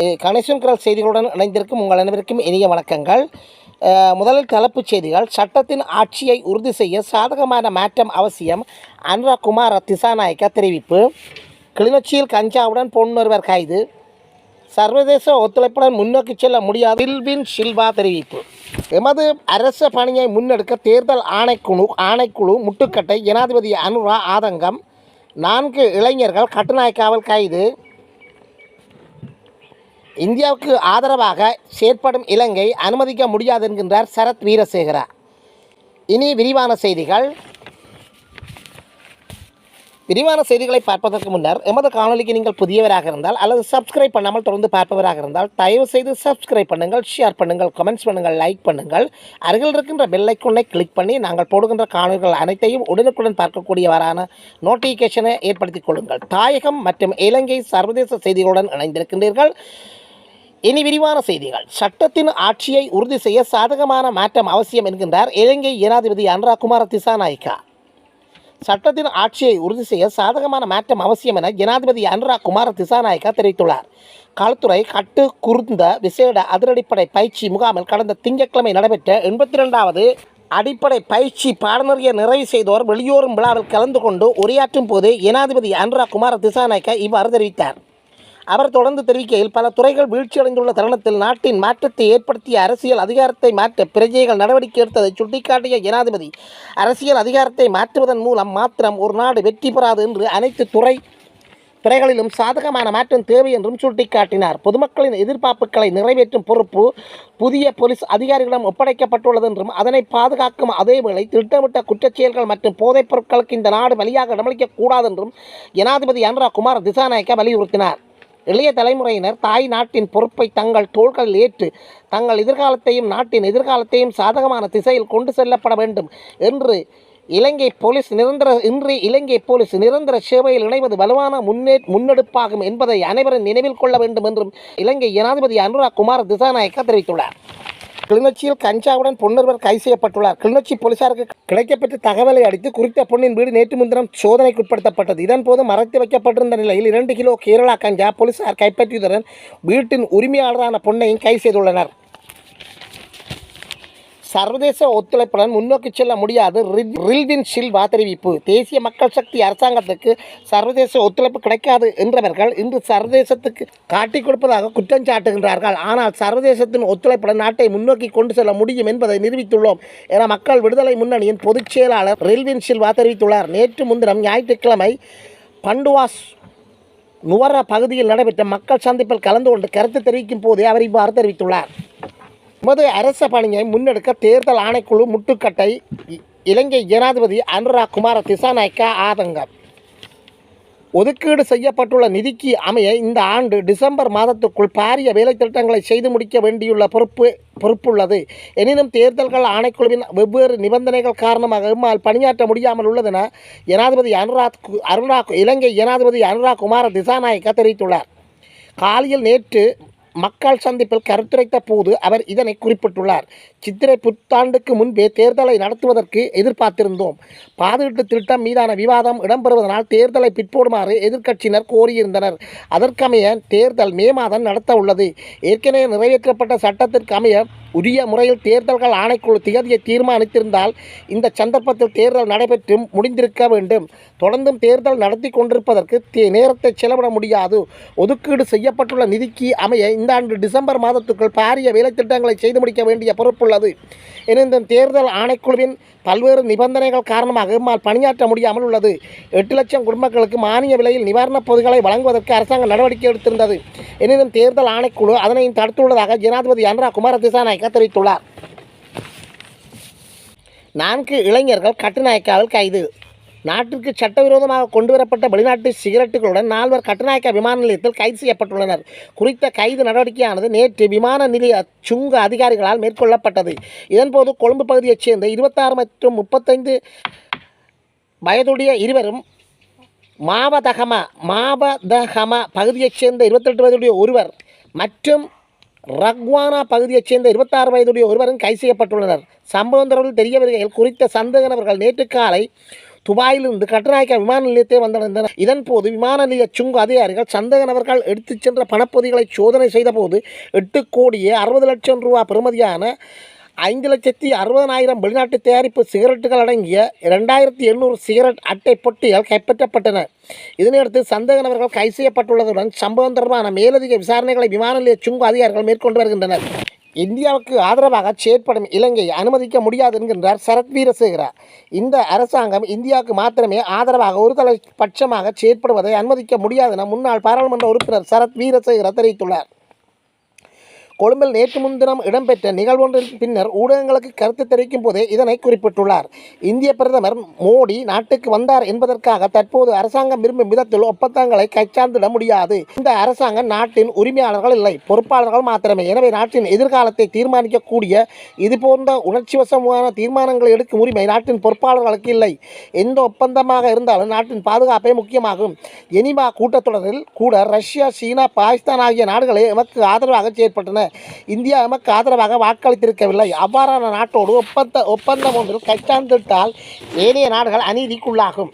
கணேசன் குரல் செய்திகளுடன் இணைந்திருக்கும் உங்கள் அனைவருக்கும் இனிய வணக்கங்கள். முதலில் தலைப்புச் செய்திகள். சட்டத்தின் ஆட்சியை உறுதி செய்ய சாதகமான மாற்றம் அவசியம். அனுரா குமார திசாநாயக்க தெரிவிப்பு. கிளிநொச்சியில் கஞ்சாவுடன் பொன்னொருவர் கைது. சர்வதேச ஒத்துழைப்புடன் முன்னோக்கி செல்ல முடியாது. சில்வின் சில்வா தெரிவிப்பு. எமது அரச பணியை முன்னெடுக்க தேர்தல் ஆணைக்குழு ஆணைக்குழு முட்டுக்கட்டை ஜனாதிபதி அனுரா ஆதங்கம். நான்கு இளைஞர்கள் கட்டுநாயக்காவல் கைது. இந்தியாவுக்கு ஆதரவாக செயற்படும் இலங்கை அனுமதிக்க முடியாது என்கின்றார் சரத் வீரசேகரா. இனி விரிவான செய்திகள். விரிவான செய்திகளை பார்ப்பதற்கு முன்னர் எமது காணொலிக்கு நீங்கள் புதியவராக இருந்தால் அல்லது சப்ஸ்கிரைப் பண்ணாமல் தொடர்ந்து பார்ப்பவராக இருந்தால் தயவு செய்து சப்ஸ்கிரைப் பண்ணுங்கள் ஷேர் பண்ணுங்கள் கமெண்ட்ஸ் பண்ணுங்கள் லைக் பண்ணுங்கள். அருகில் இருக்கின்ற பெல் கிளிக் பண்ணி நாங்கள் போடுகின்ற காணொலிகள் அனைத்தையும் உடனுக்குடன் பார்க்கக்கூடியவரான நோட்டிஃபிகேஷனை ஏற்படுத்திக் கொள்ளுங்கள். தாயகம் மற்றும் இலங்கை சர்வதேச செய்திகளுடன் இணைந்திருக்கின்றீர்கள். இனி விரிவான செய்திகள். சட்டத்தின் ஆட்சியை உறுதி செய்ய சாதகமான மாற்றம் அவசியம் என்கின்றார் இலங்கை ஜனாதிபதி அனுரா குமார திசாநாயக்கா. சட்டத்தின் ஆட்சியை உறுதி செய்ய சாதகமான மாற்றம் அவசியம் என ஜனாதிபதி அனுரா குமார திசாநாயக்கா தெரிவித்துள்ளார். களத்துறை கட்டு குருந்த விசேட அதிரடிப்படை பயிற்சி முகாமில் கடந்த திங்கட்கிழமை நடைபெற்ற எண்பத்தி ரெண்டாவது அடிப்படை பயிற்சி பாடநெறியை நிறைவு செய்தோர் வெளியோரும் விழாவில் கலந்து கொண்டு உரையாற்றும் போது ஜனாதிபதி அனுரா குமார திசாநாயக்கா இவ்வாறு தெரிவித்தார். அவர் தொடர்ந்து தெரிவிக்கையில் பல துறைகள் வீழ்ச்சியடைந்துள்ள தருணத்தில் நாட்டின் மாற்றத்தை ஏற்படுத்திய அரசியல் அதிகாரத்தை மாற்ற பிரஜைகள் நடவடிக்கை எடுத்ததை சுட்டிக்காட்டிய ஜனாதிபதி அரசியல் அதிகாரத்தை மாற்றுவதன் மூலம் மாத்திரம் ஒரு நாடு வெற்றி பெறாது என்று அனைத்து துறை துறைகளிலும் சாதகமான மாற்றம் தேவை என்றும் சுட்டிக்காட்டினார். பொதுமக்களின் எதிர்பார்ப்புகளை நிறைவேற்றும் பொறுப்பு புதிய போலீஸ் அதிகாரிகளிடம் ஒப்படைக்கப்பட்டுள்ளது என்றும் அதனை பாதுகாக்கும் அதேவேளை திட்டமிட்ட குற்றச்செயல்கள் மற்றும் போதைப் பொருட்களுக்கு இந்த நாடு வழியாக இடமளிக்கக்கூடாது என்றும் ஜனாதிபதி அனுரா குமார் திசாநாயக்கா வலியுறுத்தினார். இளைய தலைமுறையினர் தாய் நாட்டின் பொறுப்பை தங்கள் தோள்களில் ஏற்று தங்கள் எதிர்காலத்தையும் நாட்டின் எதிர்காலத்தையும் சாதகமான திசையில் கொண்டு செல்லப்பட வேண்டும் என்று இலங்கை போலீஸ் நிரந்தர இன்று இலங்கை போலீஸ் நிரந்தர சேவையில் இணைவது வலுவான முன்னே முன்னெடுப்பாகும் என்பதை அனைவரும் நினைவில் கொள்ள வேண்டும் என்றும் இலங்கை ஜனாதிபதி அனுராக் குமார் திசாநாயக்கா தெரிவித்துள்ளார். கிளிநொச்சியில் கஞ்சாவுடன் பொன்னொருவர் கைது செய்யப்பட்டுள்ளார். கிளிநொச்சி போலீசாருக்கு கிடைக்கப்பெற்ற தகவலை அடித்து குறித்த பொண்ணின் வீடு நேற்று முன்தினம் சோதனைக்குட்படுத்தப்பட்டது. இதன்போது மறைத்து வைக்கப்பட்டிருந்த நிலையில் இரண்டு கிலோ கேரளா கஞ்சா போலீசார் கைப்பற்றியதுடன் வீட்டின் உரிமையாளரான பொண்ணையும் கைது செய்துள்ளனர். சர்வதேச ஒத்துழைப்புடன் முன்னோக்கி செல்ல முடியாது. ரில்- ரில்வின் சில்வா தெரிவிப்பு. தேசிய மக்கள் சக்தி அரசாங்கத்துக்கு சர்வதேச ஒத்துழைப்பு கிடைக்காது என்றவர்கள் இன்று சர்வதேசத்துக்கு காட்டிக் கொடுப்பதாக குற்றம் சாட்டுகின்றார்கள். ஆனால் சர்வதேசத்தின் ஒத்துழைப்புடன் நாட்டை முன்னோக்கி கொண்டு செல்ல முடியும் என்பதை நிரூபித்துள்ளோம் என மக்கள் விடுதலை முன்னணியின் பொதுச் செயலாளர் ரில்வின் சில்வா தெரிவித்துள்ளார். நேற்று முன்தினம் ஞாயிற்றுக்கிழமை பண்டுவாஸ் நுவர பகுதியில் நடைபெற்ற மக்கள் சந்திப்பில் கலந்து கொண்டு கருத்து தெரிவிக்கும் போதே அவர் இவ்வாறு தெரிவித்துள்ளார். எமது அரச பணியை முன்னெடுக்க தேர்தல் ஆணைக்குழு முட்டுக்கட்டை இலங்கை ஜனாதிபதி அனுராக் குமார திசாநாயக்கா ஆதங்கம். ஒதுக்கீடு செய்யப்பட்டுள்ள நிதிக்கு அமைய இந்த ஆண்டு டிசம்பர் மாதத்துக்குள் பாரிய வேலை திட்டங்களை செய்து முடிக்க வேண்டியுள்ள பொறுப்பு பொறுப்புள்ளது. எனினும் தேர்தல்கள் ஆணைக்குழுவின் வெவ்வேறு நிபந்தனைகள் காரணமாக எம்மால் பணியாற்ற முடியாமல் உள்ளதென ஜனாதிபதி அனுராக் கு- அருணா இலங்கை ஜனாதிபதி அனுராக் குமார திசாநாயக்கா தெரிவித்துள்ளார். காலையில் நேற்று மக்கள் சந்திப்பில் கருத்துரைத்த போது அவர் இதனை குறிப்பிட்டுள்ளார். சித்திரை புத்தாண்டுக்கு முன்பே தேர்தலை நடத்துவதற்கு எதிர்பார்த்திருந்தோம். பாதுகாப்பு திட்டம் மீதான விவாதம் இடம்பெறுவதனால் தேர்தலை பிற்போடுமாறு எதிர்க்கட்சியினர் கோரியிருந்தனர். அதற்கமைய தேர்தல் மே மாதம் நடத்த உள்ளது ஏற்கனவே நிறைவேற்றப்பட்ட சட்டத்திற்கு அமைய உரிய முறையில் தேர்தல்கள் ஆணைக்குழு திகதியை தீர்மானித்திருந்தால் இந்த சந்தர்ப்பத்தில் தேர்தல் நடைபெற்று முடிந்திருக்க வேண்டும். தொடர்ந்தும் தேர்தல் நடத்தி கொண்டிருப்பதற்கு தே- நேரத்தை செலவிட முடியாது. ஒதுக்கீடு செய்யப்பட்டுள்ள நிதிக்கு அமைய இந்த ஆண்டு டிசம்பர் மாதத்துக்குள் பாரிய வேலைத்திட்டங்களை செய்து முடிக்க வேண்டிய பொறுப்புள்ளது. எனினும் தேர்தல் ஆணைக்குழுவின் பல்வேறு நிபந்தனைகள் காரணமாக இம்மால் பணியாற்ற முடியாமல் உள்ளது. எட்டு லட்சம் குடும்பங்களுக்கு மானிய விலையில் நிவாரணப் பொருட்களை வழங்குவதற்கு அரசாங்கம் நடவடிக்கை எடுத்திருந்தது. எனினும் தேர்தல் ஆணைக்குழு அதனையும் தடுத்துள்ளதாக ஜனாதிபதி அனுரா குமார திசாநாயக்கா தெரிவித்துள்ளார். நான்கு இளைஞர்கள் கட்டுநாயக்காவில் கைது. நாட்டிற்கு சட்டவிரோதமாக கொண்டுவரப்பட்ட வெளிநாட்டு சிகரெட்டுகளுடன் நால்வர் கட்டுநாயக்க விமான நிலையத்தில் கைது செய்யப்பட்டுள்ளனர். குறித்த கைது நடவடிக்கையானது நேற்று விமான நிலைய சுங்க அதிகாரிகளால் மேற்கொள்ளப்பட்டது. இதன்போது கொழும்பு பகுதியைச் சேர்ந்த இருபத்தாறு மற்றும் முப்பத்தைந்து வயதுடைய இருவரும் மாவதகம மாவதகம பகுதியைச் சேர்ந்த இருபத்தெட்டு வயதுடைய ஒருவர் மற்றும் ரக்வானா பகுதியைச் சேர்ந்த இருபத்தாறு வயதுடைய ஒருவரும் கைது செய்யப்பட்டுள்ளனர். சம்பவம் தொடர்பில் தெரிய வருகையில் குறித்த சந்தேக நபர்கள் நேற்று காலை துபாயிலிருந்து கட்டுநாயக்கா விமான நிலையத்தை வந்தடைந்தனர் இதன்போது விமான நிலைய சுங்க அதிகாரிகள் சந்தேக நபர்கள் எடுத்துச் சென்ற பணப்பொதிகளை சோதனை செய்தபோது எட்டு கோடியே அறுபது லட்சம் ரூபா பெறுமதியான ஐந்து லட்சத்தி அறுபதனாயிரம் வெளிநாட்டு தயாரிப்பு சிகரெட்டுகள் அடங்கிய ரெண்டாயிரத்தி எண்ணூறு சிகரெட் அட்டை பொட்டிகள் கைப்பற்றப்பட்டன. இதனையடுத்து சந்தேக நபர்கள் கைது செய்யப்பட்டுள்ளதுடன் சம்பவம் தொடர்பான மேலதிக விசாரணைகளை விமான நிலைய சுங்க அதிகாரிகள் மேற்கொண்டு வருகின்றனர். இந்தியாவுக்கு ஆதரவாக செயற்படும் இலங்கையை அனுமதிக்க முடியாது என்கின்றார் சரத் வீரசேகரா. இந்த அரசாங்கம் இந்தியாவுக்கு மாத்திரமே ஆதரவாக ஒரு பட்சமாக செயற்படுவதை அனுமதிக்க முடியாது என முன்னாள் பாராளுமன்ற உறுப்பினர் சரத் வீரசேகரா தெரிவித்துள்ளார். கொழும்பில் நேற்று முன்தினம் இடம்பெற்ற நிகழ்வொன்றின் பின்னர் ஊடகங்களுக்கு கருத்து தெரிவிக்கும் போதே இதனை குறிப்பிட்டுள்ளார். இந்திய பிரதமர் மோடி நாட்டுக்கு வந்தார் என்பதற்காக தற்போது அரசாங்கம் விரும்பும் விதத்தில் ஒப்பந்தங்களை கைச்சார்ந்திட முடியாது. இந்த அரசாங்கம் நாட்டின் உரிமையாளர்கள் இல்லை பொறுப்பாளர்கள் மாத்திரமே. எனவே நாட்டின் எதிர்காலத்தை தீர்மானிக்கக்கூடிய இது போன்ற உணர்ச்சிவசமான தீர்மானங்களை எடுக்கும் உரிமை நாட்டின் பொறுப்பாளர்களுக்கு இல்லை. எந்த ஒப்பந்தமாக இருந்தாலும் நாட்டின் பாதுகாப்பே முக்கியமாகும். எனிமா கூட்டத்தொடரில் கூட ரஷ்யா சீனா பாகிஸ்தான் ஆகிய நாடுகளே எமக்கு ஆதரவாக செயற்பட்டன. இந்தியா எமக்கு ஆதரவாக வாக்களித்திருக்கவில்லை. அவ்வாறான நாட்டோடு ஒப்பந்த ஒப்பந்தம் ஒன்றில் கைச்சார்ந்திட்டால் ஏனைய நாடுகள் அநீதிக்குள்ளாகும்.